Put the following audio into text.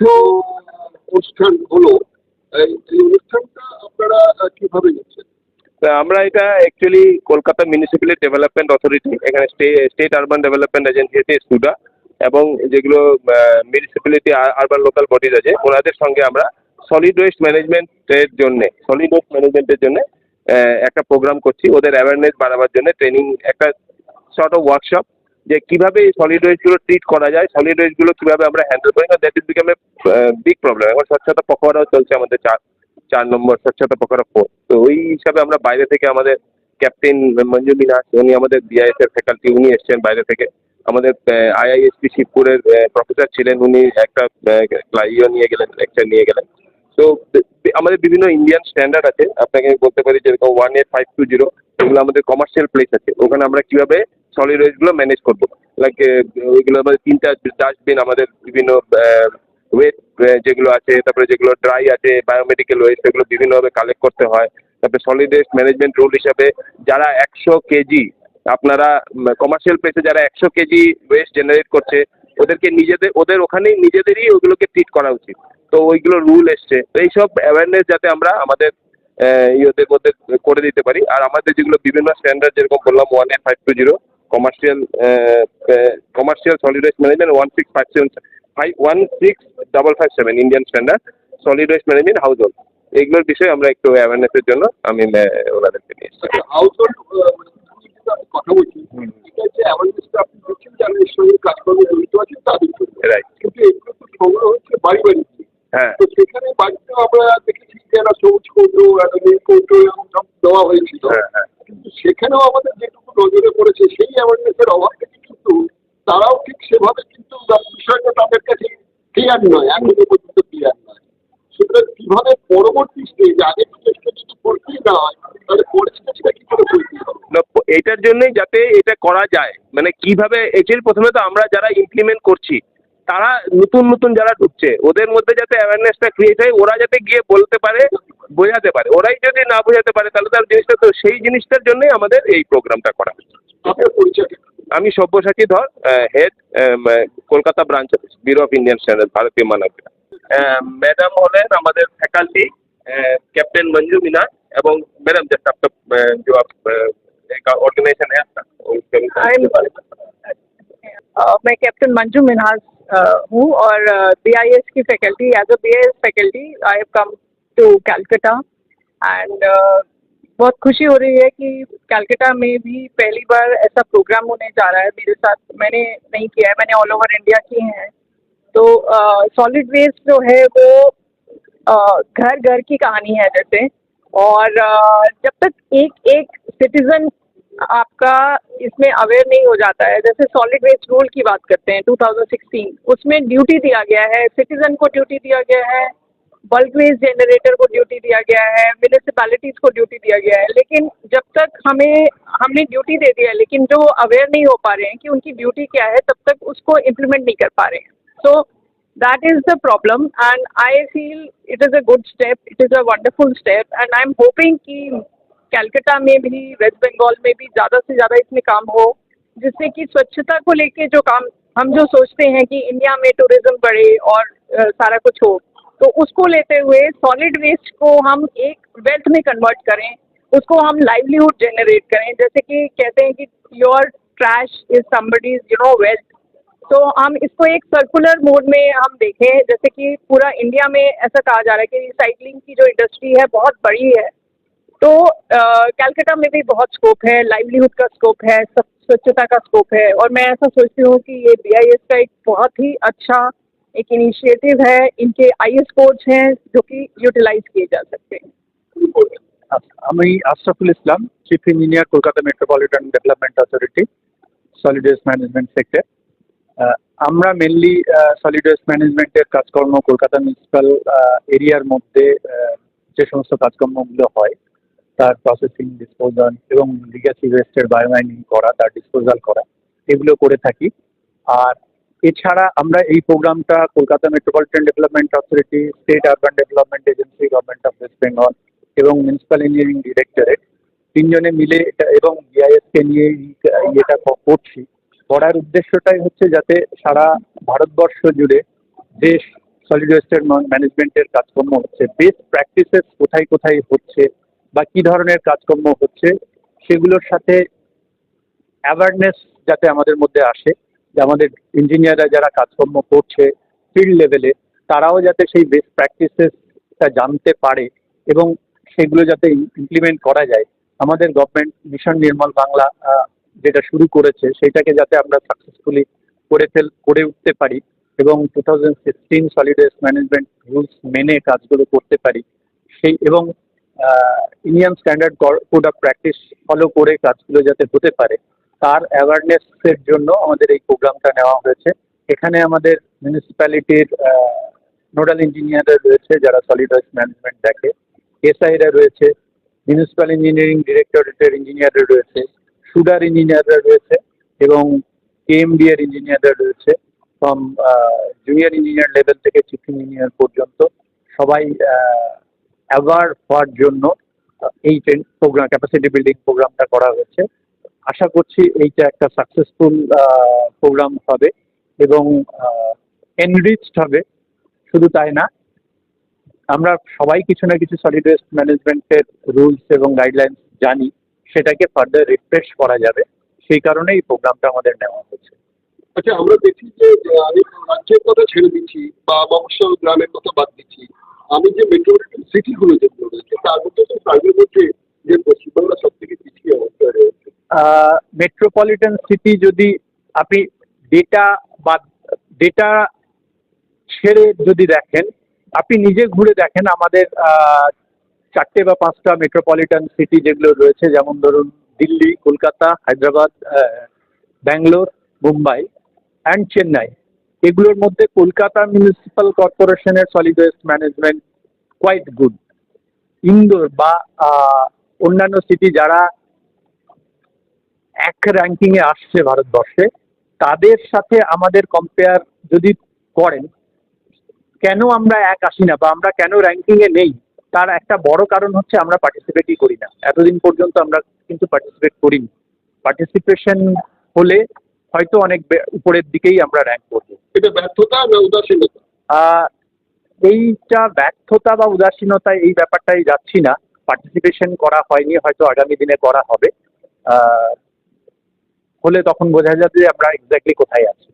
দীর্ঘ অনুষ্ঠান হলো এই অনুষ্ঠানটা আপনারা কীভাবে নিচ্ছেন? আমরা এটা actually Kolkata municipality development authority এখানে স্টেট আরবান ডেভেলপমেন্ট এজেন্সি আছে স্টুডা এবং যেগুলো মিউনিসিপ্যালিটি আরবান লোকাল বডিজ আছে, ওনাদের সঙ্গে আমরা সলিড ওয়েস্ট ম্যানেজমেন্টের জন্য সলিড ওয়েস্ট ম্যানেজমেন্টের জন্য একটা প্রোগ্রাম করছি। ওদের অ্যাওয়ারনেস বাড়াবার জন্য ট্রেনিং একটা সর্ট অফ ওয়ার্কশপ যে কীভাবে এই সলিড ওয়েস্টগুলো ট্রিট করা যায় সলিড ওয়েস্টগুলো কীভাবে আমরা হ্যান্ডেল করি, না that is become a big problem এখন স্বচ্ছতা পকোয়ারাও চলছে আমাদের চার চার নম্বর স্বচ্ছতা পকোয়ারা ফোর তো ওই হিসাবে আমরা বাইরে থেকে আমাদের ক্যাপ্টেন মঞ্জু মিনাস উনি আমাদের বিআইএস এর ফ্যাকাল্টি উনি এসছেন বাইরে থেকে। আমাদের আইআইএসপি শিবপুরের প্রফেসর ছিলেন, উনি একটা ইয়ে নিয়ে গেলেন লেকচার নিয়ে গেলেন। তো আমাদের বিভিন্ন ইন্ডিয়ান স্ট্যান্ডার্ড আছে। আপনাকে আমি বলতে পারি যেরকম one eight five two zero এগুলো আমাদের কমার্শিয়াল প্লেস আছে। ওখানে আমরা কীভাবে সলিড ওয়েস্টগুলো ম্যানেজ করব। লাইক ওইগুলো আমাদের তিনটা ডাস্টবিন আমাদের বিভিন্ন ওয়েস্ট যেগুলো আছে, তারপরে যেগুলো ড্রাই আছে বায়োমেডিক্যাল ওয়েস্ট সেগুলো বিভিন্নভাবে কালেক্ট করতে হয়। তারপরে সলিড ওয়েস্ট ম্যানেজমেন্ট রুল হিসাবে যারা একশো কেজি, আপনারা কমার্শিয়াল প্লেসে যারা একশো কেজি ওয়েস্ট জেনারেট করছে, ওদেরকে নিজেদের, ওদের ওখানেই নিজেদেরই ওগুলোকে ট্রিট করা উচিত। তো ওইগুলো রুল এসছে। তো এইসব অ্যাওয়ারনেস যাতে আমরা আমাদের ইয়েদের মধ্যে করে দিতে পারি। আর আমাদের যেগুলো বিভিন্ন স্ট্যান্ডার্ড যেরকম বললাম one eight five two zero commercial commercial solid waste management one six five seven five one six double five seven Indian standard solid waste management household এইগুলোর বিষয়ে আমরা একটু অ্যাওয়ারনেসের জন্য আমি আহ, ওনাদেরকে নিয়ে এসেছি। হাউস হোল্ড কথা বলছি হুম। এটা যে অ্যাওয়ারনেসটা আপনি দিচ্ছেন যারা এর সঙ্গে কাজকর্মে জড়িত আছেন তাদের জন্য রাইট কিন্তু এগুলো তো সংগ্রহ হচ্ছে বাড়ি বাড়ি হ্যাঁ তো সেখানে বাড়িতেও আমরা দেখেছি যে একটা সবুজ কৌটো একটা নীল কৌটো এরকম সব দেওয়া হয়েছিল হ্যাঁ হ্যাঁ কিন্তু সেখানেও আমাদের যেটুকু নজরে পড়েছে সেই অ্যাওয়ারনেসের অভাব কিন্তু তারাও ঠিক সেভাবে কিন্তু বিষয়টা তাদের কাছে ক্লিয়ার নয় এখনও পর্যন্ত ক্লিয়ার নয়। সুতরাং কীভাবে পরবর্তী স্টেজ আগের স্টেজটা যদি করতেই না হয় তাহলে স্টেজটা কি করে করতে হবে? এটার জন্যই যাতে এটা করা যায়। মানে কীভাবে অ্যাকচুয়ালি প্রথমে তো আমরা যারা ইমপ্লিমেন্ট করছি তারা নতুন নতুন যারা ঢুকছে ওদের মধ্যে যাতে অ্যাওয়ারনেসটা ক্রিয়েট হয় ওরা যাতে গিয়ে বলতে পারে বোঝাতে পারে। ওরাই যদি না বোঝাতে পারে তাহলে তার জিনিসটা তো সেই জিনিসটার জন্যই আমাদের এই প্রোগ্রামটা করা। কি? আমি Sabyasachi Dhar head Kolkata branch office bureau of Indian standard ভারতীয় মানবিক ম্যাডাম হলেন আমাদের ফ্যাকাল্টি कैप्टन मंजू मीना এবং मैडम जैसे आपका अ, जो आप अ, एक ऑर्गेनाइजेशन है आपका उसके बारे में अ, मैं कैप्टन मंजू मिनहास अ, हूँ और बी आई एस की faculty as a B I S faculty I have come to Calcutta and बहुत खुशी हो रही है कि कैलकटा में भी पहली बार ऐसा प्रोग्राम होने जा रहा है। मेरे साथ मैंने नहीं किया है मैंने ऑल ओवर इंडिया किए हैं। तो सॉलिड वेस्ट जो है वो घर घर की कहानी है जैसे। और अ, जब तक एक एक सिटीजन आपका इसमें अवेयर नहीं हो जाता है जैसे सॉलिड वेस्ट रूल की बात करते हैं 2016 उसमें ड्यूटी दिया गया है सिटीजन को ड्यूटी दिया गया है। बल्क वेस्ट जनरेटर को ड्यूटी दिया गया है म्यूनिसिपैलिटीज को ड्यूटी दिया गया है लेकिन जब तक हमें हमने ड्यूटी दे दिया है लेकिन जो अवेयर नहीं हो पा रहे हैं कि उनकी ड्यूटी क्या है तब तक उसको इम्प्लीमेंट नहीं कर पा रहे हैं। So that is the problem and I feel it is a good step it is a wonderful step and I am hoping कि कैलकाटा में भी वेस्ट बंगाल में भी ज़्यादा से ज़्यादा इसमें काम हो जिससे कि स्वच्छता को लेके जो काम हम जो सोचते हैं कि इंडिया में टूरिज़्म बढ़े और अ, सारा कुछ हो तो उसको लेते हुए सॉलिड वेस्ट को हम एक वेल्थ में कन्वर्ट करें, उसको हम लाइवलीहुड जनरेट करें, जैसे कि कहते हैं कि your trash is somebody's you know wealth तो हम इसको एक सर्कुलर मोड में हम देखें, जैसे कि पूरा इंडिया में ऐसा कहा जा रहा है कि रिसाइकलिंग की जो इंडस्ट्री है बहुत बड़ी है। तो कैलकाटा में भी बहुत स्कोप है लाइवलीहुड का स्कोप है स्वच्छता का स्कोप है। और मैं ऐसा सोचती हूँ कि ये बीआईएस का एक बहुत ही अच्छा एक इनिशिएटिव है इनके आई कोड्स हैं जो कि यूटिलाइज किए जा सकते हैं শুরু করবেন আচ্ছা, আমি Ashraful Islam chief engineer Kolkata metropolitan development authority solid waste management sector আমরা মেনলি সলিড ওয়েস্ট ম্যানেজমেন্টের কাজকর্ম কলকাতা মিউনিসিপ্যাল এরিয়ার মধ্যে আহ, যে সমস্ত কাজকর্মগুলো হয় তার প্রসেসিং ডিসপোজাল এবং লিগাসি ওয়েস্টের বায়োমাইনিং করা তার ডিসপোজাল করা এগুলো করে থাকি আর এছাড়া আমরা এই প্রোগ্রামটা Kolkata metropolitan development authority state urban development agency government of West Bengal এবং মিউনিসিপ্যাল ইঞ্জিনিয়ারিং ডিরেক্টরেট তিনজনে মিলে এটা এবং বিআইএসকে নিয়ে ইয়েটা করছি। করার উদ্দেশ্যটাই হচ্ছে যাতে সারা ভারতবর্ষ জুড়ে যে সলিড ওয়েস্টের ম্যানেজমেন্টের কাজকর্ম হচ্ছে। বেস্ট প্র্যাকটিসেস কোথায় কোথায় হচ্ছে বা কি ধরনের কাজকর্ম হচ্ছে সেগুলোর সাথে অ্যাওয়ারনেস যাতে আমাদের মধ্যে আসে। যে আমাদের ইঞ্জিনিয়াররা যারা কাজকর্ম করছে ফিল্ড লেভেলে তারাও যাতে সেই বেস্ট প্র্যাকটিসেসটা জানতে পারে এবং সেগুলো যাতে ইমপ্লিমেন্ট করা যায়। আমাদের গভর্নমেন্ট মিশন নির্মল বাংলা যেটা শুরু করেছে, সেটাকে যাতে আমরা সাকসেসফুলি করে ফেল, করে উঠতে পারি এবং two thousand sixteen solid waste management rules মেনে কাজগুলো করতে পারি। সেই, এবং Indian standard code of practice follow করে কাজগুলো যাতে হতে পারে। তার অ্যাওয়ারনেসের জন্য আমাদের এই প্রোগ্রামটা নেওয়া হয়েছে। এখানে আমাদের মিউনিসিপ্যালিটির নোডাল ইঞ্জিনিয়াররা রয়েছে যারা সলিড ওয়েস্ট ম্যানেজমেন্ট দেখে। এসআইরা রয়েছে মিউনিসিপ্যাল ইঞ্জিনিয়ারিং ডিরেক্টরেটের ইঞ্জিনিয়াররা রয়েছে সুডার ইঞ্জিনিয়াররা রয়েছে এবং কেএমডি এর ইঞ্জিনিয়াররা রয়েছে ফ্রম জুনিয়র ইঞ্জিনিয়ার লেভেল থেকে চিফ ইঞ্জিনিয়ার পর্যন্ত সবাই অ্যাওয়ার হওয়ার জন্য এই প্রোগ্রাম ক্যাপাসিটি বিল্ডিং প্রোগ্রামটা করা হয়েছে। আশা করছি এইটা একটা সাকসেসফুল প্রোগ্রাম হবে এবং এনরিচড হবে। শুধু তাই না, আমরা সবাই কিছু না কিছু সলিড ওয়েস্ট ম্যানেজমেন্টের রুলস এবং গাইডলাইন্স জানি, সেটাকে ফার্দার রিফ্রেশ করা যাবে। সেই কারণে এই প্রোগ্রামটা আমাদের নেওয়া হচ্ছে। আচ্ছা আমরা দেখি যে আমি রাজ্যের কথা ছেড়ে দিচ্ছি বা মফস্বল গ্রামের কথা বাদ দিচ্ছি। আমি যে মেট্রোপলিটন সিটিগুলো যেগুলো রয়েছে তার মধ্যে সার্ভে করছে যে পশ্চিমবাংলা সব থেকে পিছিয়ে অবস্থায় রয়েছে মেট্রোপলিটন সিটি যদি আপনি ডেটা বা ডেটা ছেড়ে যদি দেখেন, আপনি নিজে ঘুরে দেখেন আমাদের চারটে বা পাঁচটা মেট্রোপলিটন সিটি যেগুলো রয়েছে, যেমন ধরুন দিল্লি, কলকাতা, হায়দ্রাবাদ ব্যাঙ্গালোর, মুম্বাই অ্যান্ড চেন্নাই। এগুলোর মধ্যে কলকাতা মিউনিসিপ্যাল কর্পোরেশনের solid waste management quite good Indore বা অন্যান্য সিটি যারা এক র্যাঙ্কিং এ আসছে ভারতবর্ষে। তাদের সাথে আমাদের কম্পেয়ার যদি করেন কেন আমরা এক আসি না বা আমরা কেন র্যাঙ্কিং এ নেই? তার একটা বড় কারণ হচ্ছে আমরা পার্টিসিপেটই করি না। এতদিন পর্যন্ত আমরা কিন্তু পার্টিসিপেট করিনি। পার্টিসিপেশন হলে হয়তো অনেক উপরের দিকেই আমরা র্যাঙ্ক করব। এটা ব্যর্থতা না উদাসীনতা? এইটা ব্যর্থতা বা উদাসীনতা এই ব্যাপারটাই যাচ্ছি না। পার্টিসিপেশন করা হয়নি হয়তো আগামী দিনে করা হবে। হলে তখন বোঝা যাবে যে আমরা এক্স্যাক্টলি কোথায় আছি।